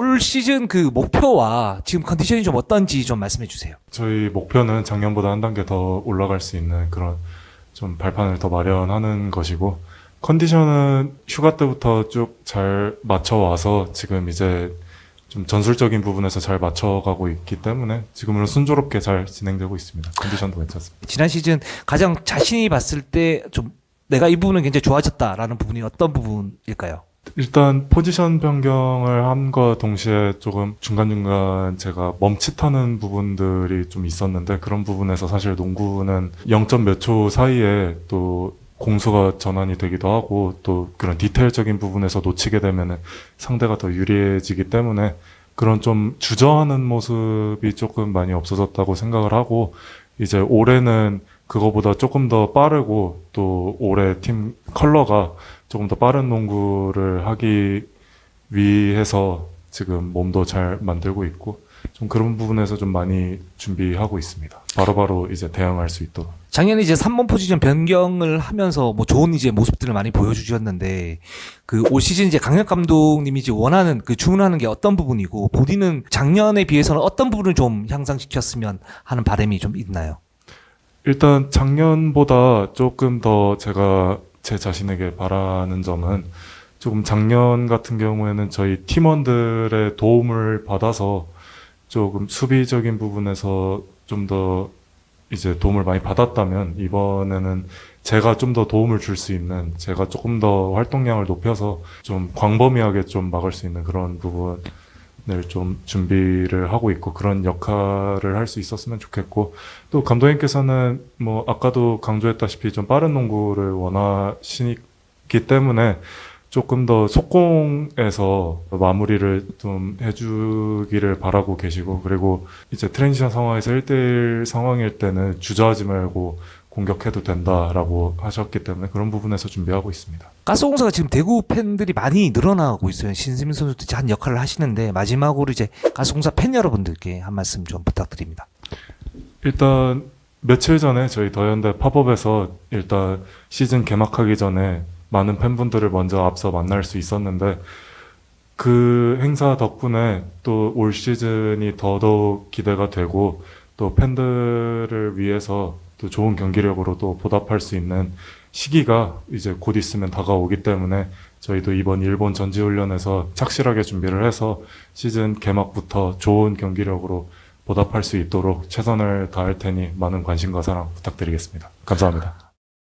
올 시즌 그 목표와 지금 컨디션이 좀 어떤지 좀 말씀해 주세요. 저희 목표는 작년보다 한 단계 더 올라갈 수 있는 그런 좀 발판을 더 마련하는 것이고 컨디션은 휴가 때부터 쭉 잘 맞춰 와서 지금 이제 좀 전술적인 부분에서 잘 맞춰가고 있기 때문에 지금은 순조롭게 잘 진행되고 있습니다. 컨디션도 괜찮습니다. 지난 시즌 가장 자신이 봤을 때 좀 내가 이 부분은 굉장히 좋아졌다라는 부분이 어떤 부분일까요? 일단 포지션 변경을 함과 동시에 조금 중간중간 제가 멈칫하는 부분들이 좀 있었는데 그런 부분에서 사실 농구는 0점 몇초 사이에 또 공수가 전환이 되기도 하고 또 그런 디테일적인 부분에서 놓치게 되면은 상대가 더 유리해지기 때문에 그런 좀 주저하는 모습이 조금 많이 없어졌다고 생각을 하고 이제 올해는 그거보다 조금 더 빠르고 또 올해 팀 컬러가 조금 더 빠른 농구를 하기 위해서 지금 몸도 잘 만들고 있고 좀 그런 부분에서 좀 많이 준비하고 있습니다. 바로 바로 이제 대응할 수 있도록. 작년에 이제 3번 포지션 변경을 하면서 뭐 좋은 이제 모습들을 많이 보여주셨는데 그 올 시즌 이제 강력 감독님이 이제 원하는 그 주문하는 게 어떤 부분이고 본인은 작년에 비해서는 어떤 부분을 좀 향상시켰으면 하는 바람이 좀 있나요? 일단 작년보다 조금 더 제가 제 자신에게 바라는 점은 조금 작년 같은 경우에는 저희 팀원들의 도움을 받아서 조금 수비적인 부분에서 좀 더 이제 도움을 많이 받았다면 이번에는 제가 좀 더 도움을 줄 수 있는 제가 조금 더 활동량을 높여서 좀 광범위하게 좀 막을 수 있는 그런 부분을 좀 준비를 하고 있고 그런 역할을 할 수 있었으면 좋겠고 또 감독님께서는 뭐 아까도 강조했다시피 좀 빠른 농구를 원하시기 때문에 조금 더 속공에서 마무리를 좀 해주기를 바라고 계시고 그리고 이제 트랜지션 상황에서 1대1 상황일 때는 주저하지 말고 공격해도 된다라고 하셨기 때문에 그런 부분에서 준비하고 있습니다. 가스공사가 지금 대구 팬들이 많이 늘어나고 있어요. 신세민 선수도 이제 한 역할을 하시는데 마지막으로 이제 가스공사 팬 여러분들께 한 말씀 좀 부탁드립니다. 일단 며칠 전에 저희 더현대 팝업에서 일단 시즌 개막하기 전에 많은 팬분들을 먼저 앞서 만날 수 있었는데 그 행사 덕분에 또 올 시즌이 더더욱 기대가 되고 또 팬들을 위해서 또 좋은 경기력으로 또 보답할 수 있는 시기가 이제 곧 있으면 다가오기 때문에 저희도 이번 일본 전지훈련에서 착실하게 준비를 해서 시즌 개막부터 좋은 경기력으로 보답할 수 있도록 최선을 다할 테니 많은 관심과 사랑 부탁드리겠습니다. 감사합니다.